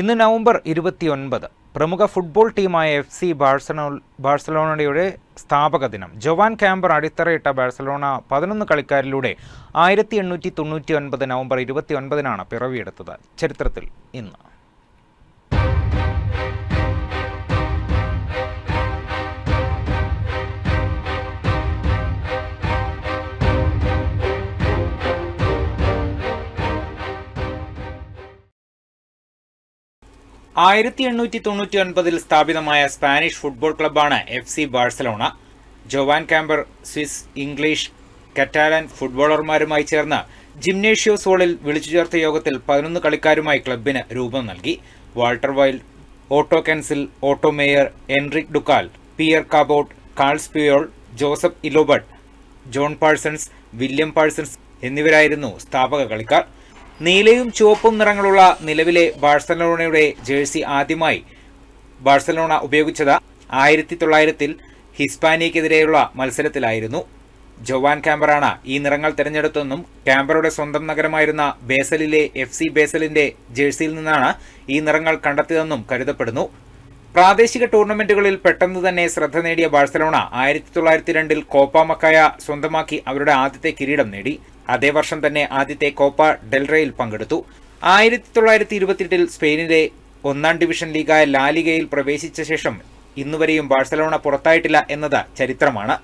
ഇന്ന് നവംബർ ഇരുപത്തിയൊൻപത് പ്രമുഖ ഫുട്ബോൾ ടീമായ എഫ് സി ബാഴ്സലോ ബാഴ്സലോണയുടെ സ്ഥാപക ദിനം ജോവാൻ ക്യാമ്പർ അടിത്തറയിട്ട ബാഴ്സലോണ പതിനൊന്ന് കളിക്കാരിലൂടെ ആയിരത്തി എണ്ണൂറ്റി തൊണ്ണൂറ്റി ഒൻപത് നവംബർ ഇരുപത്തി ഒൻപതിനാണ് പിറവിയെടുത്തത്. ചരിത്രത്തിൽ ഇന്ന്. ആയിരത്തി എണ്ണൂറ്റി തൊണ്ണൂറ്റി ഒൻപതിൽ സ്ഥാപിതമായ Spanish football ക്ലബ്ബാണ് F C Barcelona. Joan Gamper Swiss English Catalan ഫുട്ബോളർമാരുമായി ചേർന്ന് ജിംനേഷ്യോസ് ഹോളിൽ വിളിച്ചു ചേർത്ത യോഗത്തിൽ പതിനൊന്ന് കളിക്കാരുമായി ക്ലബിന് രൂപം നൽകി. Walter Wild Otto Kunzle Otto Maier Enric Ducal Pere Cabot Carles Pujol Josep Llobet John Parsons William Parsons എന്നിവരായിരുന്നു സ്ഥാപക കളിക്കാർ. നീലയും ചുവപ്പും നിറങ്ങളുള്ള നിലവിലെ ബാഴ്സലോണയുടെ ജേഴ്സി ആദ്യമായി ബാഴ്സലോണ ഉപയോഗിച്ചത് ആയിരത്തി തൊള്ളായിരത്തിൽ ഹിസ്പാനിയക്കെതിരെയുള്ള മത്സരത്തിലായിരുന്നു. ജോവാൻ ക്യാമ്പറാണ് ഈ നിറങ്ങൾ തിരഞ്ഞെടുത്തെന്നും ക്യാമ്പറുടെ സ്വന്തം നഗരമായിരുന്ന ബേസലിലെ എഫ് സി ബേസലിന്റെ ജേഴ്സിയിൽ നിന്നാണ് ഈ നിറങ്ങൾ കണ്ടെത്തിയതെന്നും കരുതപ്പെടുന്നു. പ്രാദേശിക ടൂർണമെന്റുകളിൽ പെട്ടെന്ന് തന്നെ ശ്രദ്ധ നേടിയ ബാഴ്സലോണ ആയിരത്തി തൊള്ളായിരത്തി രണ്ടിൽ കോപ്പ മക്കായ സ്വന്തമാക്കി അവരുടെ ആദ്യത്തെ കിരീടം നേടി. അതേ വർഷം തന്നെ ആദ്യത്തെ കോപ്പ ഡെൽറയിൽ പങ്കെടുത്തു. ആയിരത്തി തൊള്ളായിരത്തി ഇരുപത്തിയെട്ടിൽ സ്പെയിനിലെ ഒന്നാം ഡിവിഷൻ ലീഗായ ലാലിഗയിൽ പ്രവേശിച്ച ശേഷം ഇന്നുവരെയും ബാഴ്സലോണ പുറത്തായിട്ടില്ല എന്നത് ചരിത്രമാണ്.